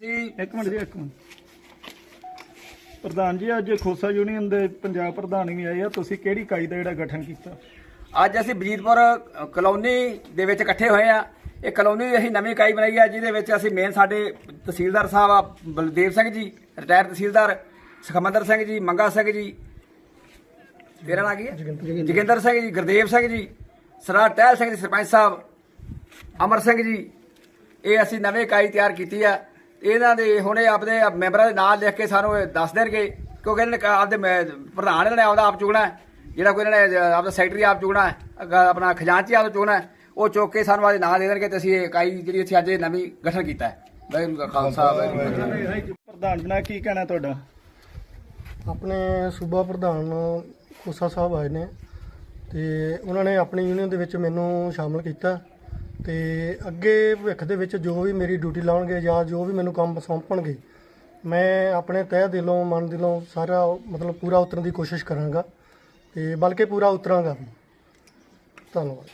ਜੀ। ਇੱਕ ਮਿੰਟ ਜੀ ਇੱਕ ਮਿੰਟ। ਪ੍ਰਧਾਨ ਜੀ ਅੱਜ ਖੋਸਾ ਯੂਨੀਅਨ ਦੇ ਪੰਜਾਬ ਪ੍ਰਧਾਨ ਵੀ ਆਏ ਆ। ਤੁਸੀਂ ਕਿਹੜੀ ਇਕਾਈ ਦਾ ਜਿਹੜਾ ਗਠਨ ਕੀਤਾ? ਅੱਜ ਅਸੀਂ ਬਜੀਤਪੁਰ ਅ, ਕਲੋਨੀ ਦੇ ਵਿੱਚ ਇਕੱਠੇ ਹੋਏ ਆ। ਇਹ ਕਲੋਨੀ ਅਸੀਂ ਨਵੀਂ ਇਕਾਈ ਬਣਾਈ ਆ ਜਿਹਦੇ ਵਿੱਚ ਅਸੀਂ ਮੇਨ ਸਾਡੇ ਤਹਿਸੀਲਦਾਰ ਸਾਹਿਬ ਆ ਬਲਦੇਵ ਸਿੰਘ ਜੀ ਰਿਟਾਇਰ ਤਹਿਸੀਲਦਾਰ ਸੁਖਮੰਦਰ ਸਿੰਘ ਜੀ ਮੰਗਾ ਸਿੰਘ ਜੀ। ਤੇਰਾ ਨਾਂ ਕੀ ਹੈ? ਜੋਗਿੰਦਰ ਸਿੰਘ ਜੀ ਗੁਰਦੇਵ ਸਿੰਘ ਜੀ ਸਰਦਾਰ ਟਹਿਲ ਸਿੰਘ ਜੀ ਸਰਪੰਚ ਸਾਹਿਬ ਅਮਰ ਸਿੰਘ ਜੀ। ਇਹ ਅਸੀਂ ਨਵੀਂ ਇਕਾਈ ਤਿਆਰ ਕੀਤੀ ਆ। ਇਹਨਾਂ ਦੇ ਹੁਣੇ ਆਪਦੇ ਮੈਂਬਰਾਂ ਦੇ ਨਾਂ ਲਿਖ ਕੇ ਸਾਨੂੰ ਇਹ ਦੱਸ ਦੇਣਗੇ ਕਿਉਂਕਿ ਇਹਨਾਂ ਨੇ ਕ- ਆਪਦੇ ਮੈਂ- ਪ੍ਰਧਾਨ ਇਹਨਾਂ ਨੇ ਆਪਦਾ ਆਪ ਚੁਗਣਾ ਹੈ। ਜਿਹੜਾ ਕੋਈ ਇਹਨਾਂ ਨੇ ਆਪਦਾ ਸੈਕਟਰੀ ਆਪ ਚੁਗਣਾ ਹੈ, ਅਗ- ਆਪਣਾ ਖਜ਼ਾਨਚੀ ਆਪ ਚੁਗਣਾ ਹੈ, ਉਹ ਚੁੱਕ ਕੇ ਸਾਨੂੰ ਆਪਦੇ ਨਾਂ ਦੇ ਦੇਣਗੇ ਤੇ ਅਸੀਂ ਇਹ ਇਕਾਈ ਜਿਹੜੀ ਅਸੀਂ ਅੱਜ ਇਹ ਨਵੀਂ ਗਠਨ ਕੀਤਾ ਹੈ ਵਾਹਿਗੁਰੂ ਕਾ ਖਾਲਸਾ ਵਾਹਿਗੁਰੂ ਜੀ ਕੀ ਫਤਿਹ। ਪ੍ਰਧਾਨ ਬਣਾ ਕੀ ਕਹਿਣਾ ਤੁਹਾਡਾ ਆਪਣੇ ਸੂਬਾ ਪ੍ਰਧਾਨ ਖੋਸਾ ਸਾਹਿਬ ਆਏ ਨੇ ਤੇ ਉਹਨਾਂ ਨੇ ਆਪਣੀ ਯੂਨੀਅਨ ਦੇ ਵਿੱਚ ਮੈਨੂੰ ਸ਼ਾਮਲ ਕੀਤਾ ਤੇ ਅੱਗੇ ਭਵਿੱਖ ਦੇ ਵਿੱਚ ਜੋ ਵੀ ਮੇਰੀ ਡਿਊਟੀ ਲਾਉਣਗੇ ਜਾਂ ਜੋ ਵੀ ਮੈਨੂੰ ਕੰਮ ਸੌਂਪਣਗੇ, ਮੈਂ ਆਪਣੇ ਤਹਿ ਦਿਲੋਂ, ਮਨ ਦਿਲੋਂ ਸਾਰਾ ਮਤਲਬ ਪੂਰਾ ਉਤਰਨ ਦੀ ਕੋਸ਼ਿਸ਼ ਕਰਾਂਗਾ ਤੇ ਬਲਕਿ ਪੂਰਾ ਉਤਰਾਂਗਾ। ਵੀ ਧੰਨਵਾਦ